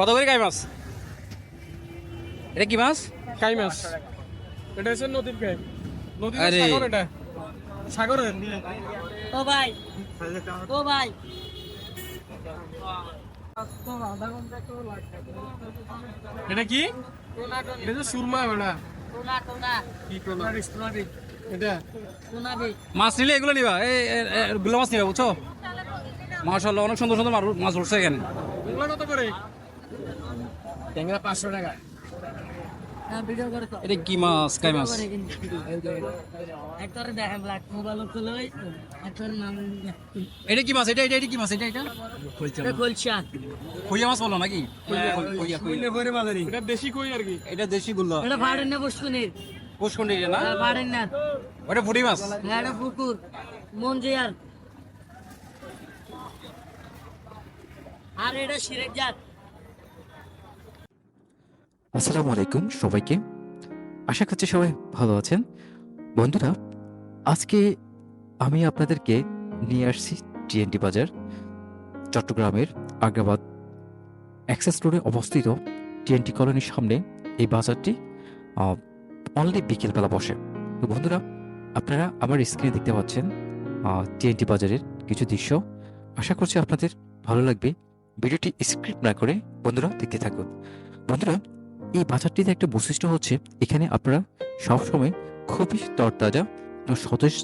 কত করে কাই মাছ? এটা কি মাছ? কাই মাছ? এটা হচ্ছে নদীর কাই। নদীর। সাগর এটা। সাগরের? ও ভাই। ও ভাই। এটা কি? এটা হচ্ছে সুরমা ওটা টোনা টোনা কি করল এটা? টোনা বে মাছ নিলে এগুলো নিবা। এই এগুলো মাছ নিবা বুঝছ? মাশাল্লাহ অনেক সুন্দর সুন্দর মাছ উঠছে এখানে। এগুলো কত করে? ট্যাংরা পাঁচশো টাকা। হ্যাঁ এটা কি মাছ? কাই এটা কি মাছ? এটা এটা এটা কি মাছ? এটা এটা? এটা গোলশান মাছ বলো নাকি? কইয়া কইয়া কইয়া এটা দেশি কই আর কি। এটা দেশি গুল্লা। এটা ভাড়েন না বসকুনির পুষ্কুন্ডি না? ভাড়েন না। ওটা ফুটি মাছ? হ্যাঁ এটা পুকুর মঞ্জিয়ার আর এটা সিরেক জাত। আসসালামু আলাইকুম সবাইকে। আশা করছি সবাই ভালো আছেন। বন্ধুরা, আজকে আমি আপনাদেরকে নিয়ে আসছি টিএনটি বাজার, চট্টগ্রামের আগ্রাবাদ অ্যাক্সেস রোডে অবস্থিত টিএনটি কলোনির সামনে এই বাজারটি অনলি বিকেলবেলা বসে। তো বন্ধুরা, আপনারা আমার স্ক্রিনে দেখতে পাচ্ছেন টিএনটি বাজারের কিছু দৃশ্য। আশা করছি আপনাদের ভালো লাগবে। ভিডিওটি স্ক্রিপ্ট না করে বন্ধুরা দেখতে থাকুন। বন্ধুরা এই বাজারটিতে একটা বৈশিষ্ট্য হচ্ছে, এখানে আপনারা সবসময় খুবই তরতাজা সতেজ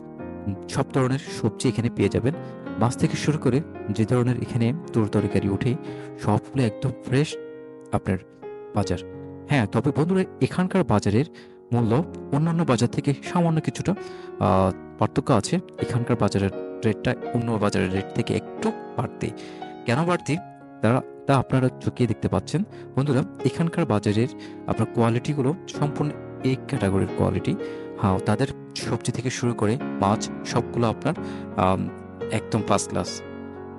সব ধরনের সবজি এখানে পেয়ে যাবেন। মাছ থেকে শুরু করে যে ধরনের এখানে তরি তরকারি ওঠে, সবগুলো একদম ফ্রেশ আপনার বাজার। হ্যাঁ তবে বন্ধুরা, এখানকার বাজারের মূল্য অন্যান্য বাজার থেকে সামান্য কিছুটা পার্থক্য আছে। এখানকার বাজারের রেটটা অন্য বাজারের রেট থেকে একটু বাড়তি। কেন বাড়তি? তারা তা আপনারা চোখে দেখতে পাচ্ছেন। বন্ধুরা, এখানকার বাজারের আপনার কোয়ালিটিগুলো সম্পূর্ণ এক ক্যাটাগরির কোয়ালিটি হ্যাঁ তাদের সবজি থেকে শুরু করে মাছ সবগুলো আপনার একদম ফার্স্ট ক্লাস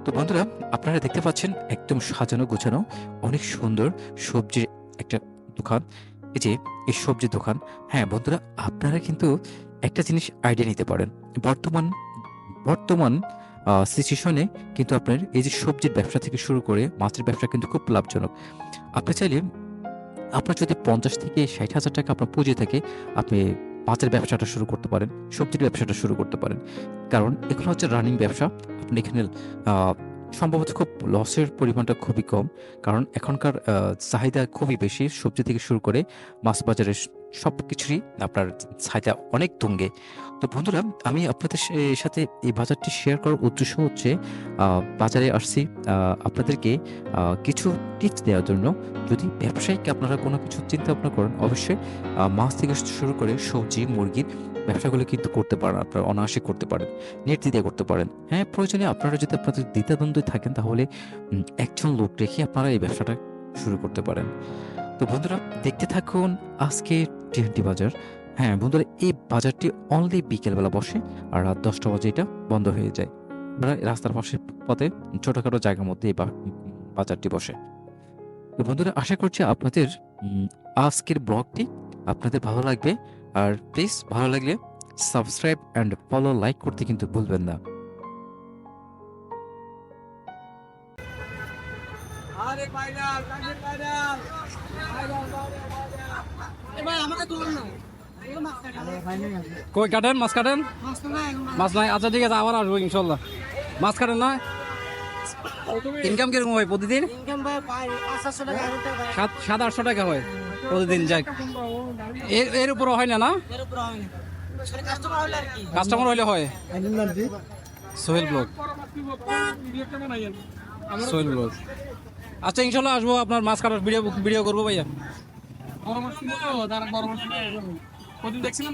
তো বন্ধুরা, আপনারা দেখতে পাচ্ছেন একদম সাজানো গোছানো, অনেক সুন্দর সবজির একটা দোকান। এই যে, এই সবজির দোকান। হ্যাঁ বন্ধুরা, আপনারা কিন্তু একটা জিনিস আইডিয়া নিতে পারেন। বর্তমান বর্তমান সিচুয়েশনে কিন্তু আপনার এই যে সবজির ব্যবসা থেকে শুরু করে মাছের ব্যবসা কিন্তু খুব লাভজনক। আপনি চাইলে আপনার যদি পঞ্চাশ থেকে ষাট হাজার টাকা আপনার পুঁজি থাকে, আপনি মাছের ব্যবসাটা শুরু করতে পারেন, সবজির ব্যবসাটা শুরু করতে পারেন। কারণ এগুলো হচ্ছে রানিং ব্যবসা, আপনি এখানে সম্ভবত খুব লসের পরিমাণটা খুবই কম। কারণ এখনকার চাহিদা খুবই বেশি। সবজি থেকে শুরু করে মাছ বাজারে সব কিছুরই আপনার চাহিদা অনেক তুঙ্গে। তো বন্ধুরা, আমি আপনাদের সাথে এই বাজারটি শেয়ার করার উদ্দেশ্য হচ্ছে বাজারে আসছি আপনাদেরকে কিছু টিপস দেওয়ার জন্য। যদি ব্যবসায়িক আপনারা কোনো কিছু চিন্তা ভাবনা করেন, অবশ্যই মাছ থেকে শুরু করে সবজি মুরগির ব্যবসাগুলো কিন্তু করতে পারেন, আপনারা অনায়াসে করতে পারেন নির্দ্বিধায় করতে পারেন। হ্যাঁ প্রয়োজনে আপনারা যদি আপনাদের দ্বিধাদ্বন্দ্বে থাকেন, তাহলে একজন লোক রেখে আপনারা এই ব্যবসাটা শুরু করতে পারেন। তো বন্ধুরা, দেখতে থাকুন আজকে টিএনটি বাজার। হ্যাঁ বন্ধুরা, এই বাজারটি অনলি বিকেলবেলা বসে আর রাত দশটা বাজে এটা বন্ধ হয়ে যায়। রাস্তার পাশে পথে ছোটোখাটো জায়গার মধ্যে এই বাজারটি বসে। তো বন্ধুরা, আশা করছি আপনাদের আজকের ব্লগটি আপনাদের ভালো লাগবে। আর প্লিজ ভালো লাগলে সাবস্ক্রাইব অ্যান্ড ফলো লাইক করতে কিন্তু ভুলবেন না। ভাই আমাকে তুলুন না। কই কাটেন? মাছ কাটেন? মাছ নাই আচ্ছা ঠিক আছে আবার আসব ইনশাল্লাহ। মাছ কাটেন না? ইনকাম কীরকম হয় প্রতিদিন? সাত আটশো টাকা হয়। প্রতিদিন যাক। এর এর উপরও হয় না না? কাস্টমার হইলে হয়। সোহেল ব্লগ। সোহেল আচ্ছা ইনশাল্লাহ আসব, আপনার মাছ কাটার ভিডিও ভিডিও করব ভাইয়া। দেখছিলাম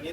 এই